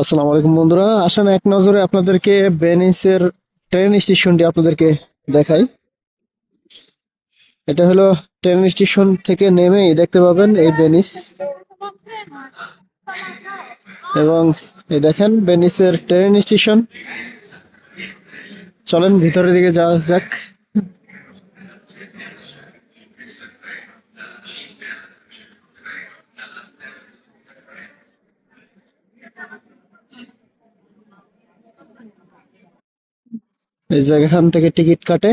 আসসালামু আলাইকুম বন্ধুরা, আসেন এক নজরে আপনাদেরকে ভেনিসের ট্রেন স্টেশনটি আপনাদেরকে দেখাই। এটা হলো ট্রেন স্টেশন থেকে নেমেই দেখতে পাবেন এই ভেনিস এবং এই দেখেন ভেনিসের ট্রেন স্টেশন। চলেন ভিতরের দিকে যাওয়া যাক। এই জায়গাখান থেকে টিকিট কাটে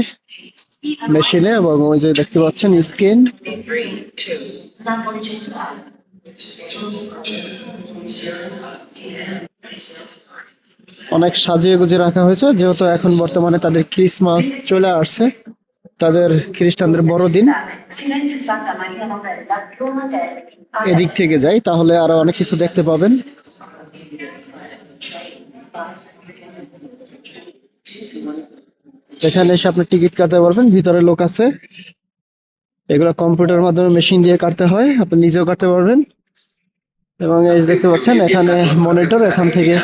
মেশিনে এবং ওই যে দেখতে পাচ্ছেন স্ক্রিন. অনেক সাজিয়ে গুজিয়ে রাখা হয়েছে, যেহেতু এখন বর্তমানে তাদের ক্রিসমাস চলে আসছে, তাদের খ্রিস্টানদের বড়দিন. এদিক থেকে যাই, তাহলে আরও অনেক কিছু দেখতে পাবেন এখানে এসে আপনি টিকিট কাটতে পারবেন, ভিতরে লোক আছে। এগুলো কম্পিউটার মাধ্যমে মেশিন দিয়ে কাটতে হয়, আপনি নিজেও কাটতে পারবেন। এবং এই দেখতে পাচ্ছেন, এখানে মনিটর, এখান থেকে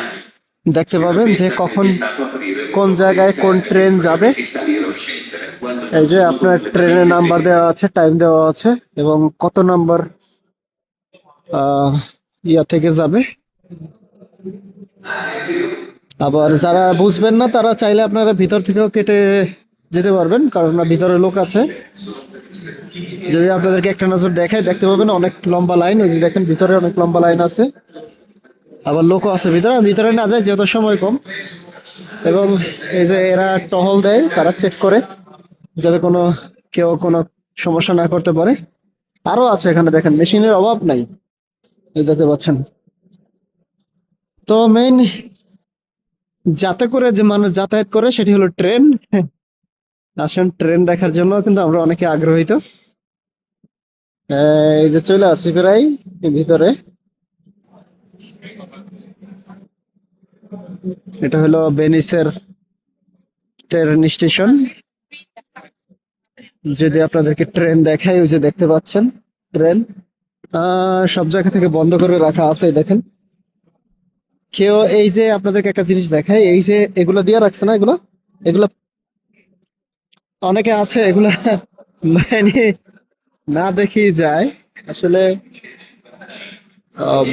দেখতে পাবেন যে কখন কোন জায়গায় কোন ট্রেন যাবে। এই যে আপনার ট্রেনের নাম্বার দেওয়া আছে, টাইম দেওয়া আছে, এবং কত নাম্বার ইয়া থেকে যাবে। আবার যারা বুঝবেন না, তারা চাইলে আপনারা ভিতর থেকেও কেটে যেতে পারবেন, কারণ ভিতরে লোক আছে। যদি আপনাদেরকে একটা নজর দেখায়, দেখতে পাবেন অনেক লম্বা লাইন, ওই যে দেখেন ভিতরে অনেক লম্বা লাইন আছে। আবার লোকও আছে ভিতরে ভিতরে না যায় যেহেতু সময় কম। এবং এই যে এরা টহল দেয়, তারা চেক করে, যাতে কোনো কেউ কোনো সমস্যা না করতে পারে। আরও আছে এখানে দেখেন, মেশিনের অভাব নাই। দেখতে পাচ্ছেন। তো মেইন যাতে করে যে মানুষ যাতায়াত করে, সেটি হলো ট্রেন। আসেন, ট্রেন দেখার জন্য কিন্তু আমরা অনেকে আগ্রহীত। এই যে চলে আসছি প্রায় ভিতরে। এটা হলো বেনিসের ট্রেন স্টেশন। যদি আপনাদেরকে ট্রেন দেখাই, ওই যে দেখতে পাচ্ছেন, ট্রেন। সব জায়গা থেকে বন্ধ করে রাখা আছে দেখেন। কেউ এই যে আপনাদেরকে একটা জিনিস দেখায় এই যে এগুলো দিয়ে রাখছে না এগুলো? এগুলো অনেকে আছে, এগুলা মানে না দেখেই যায়। আসলে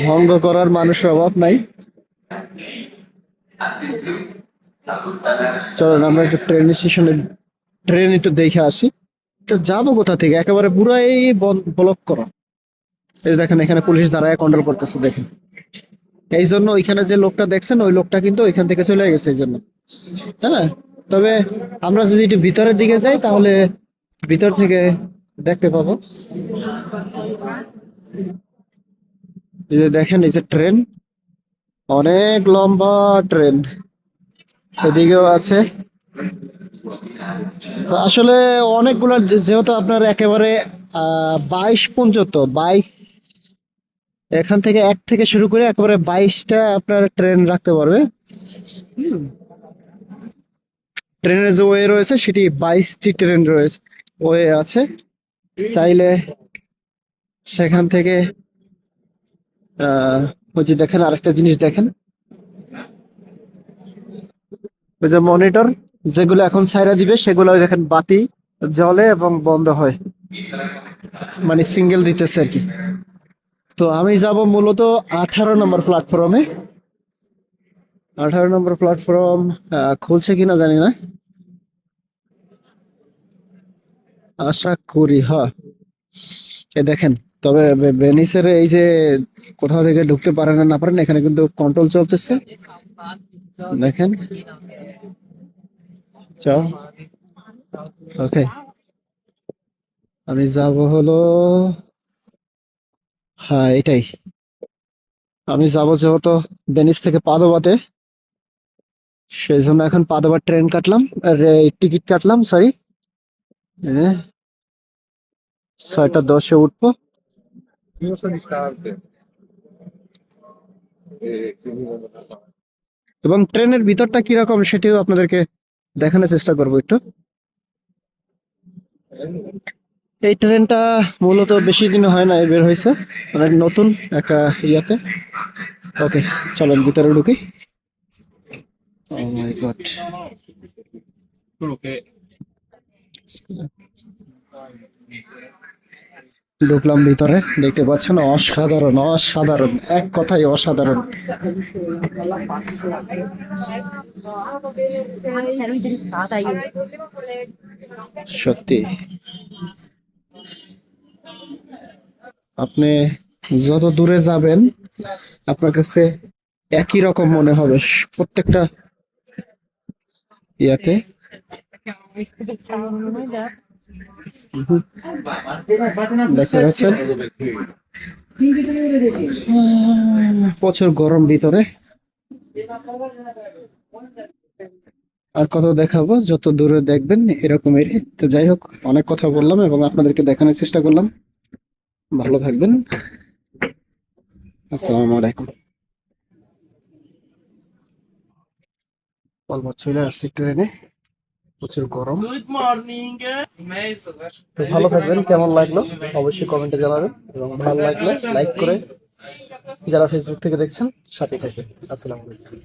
ভঙ্গ করার মানুষের অভাব নাই। চলুন, আমরা একটু ট্রেন স্টেশনে ট্রেন একটু দেখে আসি। তো যাব কোথা থেকে? একেবারে পুরাই ব্লক করা। এই দেখেন, এখানে পুলিশ দাঁড়ায় কন্ট্রোল করতেছে, দেখেন। এই জন্য ওইখানে যে লোকটা দেখছেন ওই লোকটা কিন্তু ওইখান থেকে চলে গেছে এই জন্য তাই না? তবে আমরা যদি একটু ভিতরের দিকে যাই তাহলে ভিতর থেকে দেখতে পাবো। দেখেন এই যে ট্রেন। অনেক লম্বা ট্রেন। এদিকেও আছে। তো আসলে অনেকগুলো যেহেতু আপনার একেবারে আহ, বাইশ পর্যন্ত বাইশ এখান থেকে এক থেকে শুরু করে একেবারে বাইশটা আপনার ট্রেন রাখতে পারবে। ট্রেনের যে ওয়ে রয়েছে, সেটি বাইশটি ট্রেন রয়েছে, ওয়ে আছে। চাইলে সেখান থেকে, আহ দেখেন আরেকটা জিনিস দেখেন। ওই যে মনিটর, যেগুলো এখন ছাইরা দিবে, সেগুলো দেখেন বাতি জ্বলে এবং বন্ধ হয়। মানে সিঙ্গেল দিতেছে আর কি। তো আমি যাব মূলত আঠারো নম্বর প্ল্যাটফর্মে আঠারো নম্বর প্ল্যাটফর্ম খুলছে কিনা জানি না। আশা করি হ্যাঁ। দেখেন, তবে বে- ভেনিসের এই যে কোথাও থেকে ঢুকতে পারেন না পারেন, এখানে কিন্তু কন্ট্রোল চলতেছে। দেখেন। ওকে আমি যাব হলো হ্যাঁ এটাই। আমি যাব যেহেতু ভেনিস থেকে পাদোবাতে। সেই জন্য এখন পাদোবা ট্রেন কাটলাম টিকিট কাটলাম সরি ছয়টা দশে উঠবো। এবং ট্রেনের ভিতরটা কীরকম সেটিও আপনাদেরকে দেখানোর চেষ্টা করব একটু। এই ট্রেনটা মূলত বেশি দিন হয় না বের হয়েছে। অনেক নতুন একটা ইয়াতে। ওকে, চলেন, ভিতরে ঢুকি। গড ঢুকলাম ভিতরে, দেখতে পাচ্ছেন, অসাধারণ অসাধারণ, এক কথাই অসাধারণ. সত্যি। আপনি যত দূরে যাবেন, আপনার কাছে একই রকম মনে হবে প্রত্যেকটা ইয়াতে। প্রচুর গরম ভিতরে। আর কত দেখাবো, যত দূরে দেখবেন এরকমেরই। তো যাই হোক, অনেক কথা বললাম এবং আপনাদেরকে দেখানোর চেষ্টা করলাম। ভালো থাকবেন। আসসালামু আলাইকুম। অলমোস্ট চলে আসছি ট্রেনে। প্রচুর গরম। তো ভালো থাকবেন, কেমন লাগল অবশ্যই কমেন্টে জানাবেন। এবং ভালো লাগলে লাইক করে যারা ফেসবুক থেকে দেখছেন সাথে থাকবেন। আসসালামু আলাইকুম।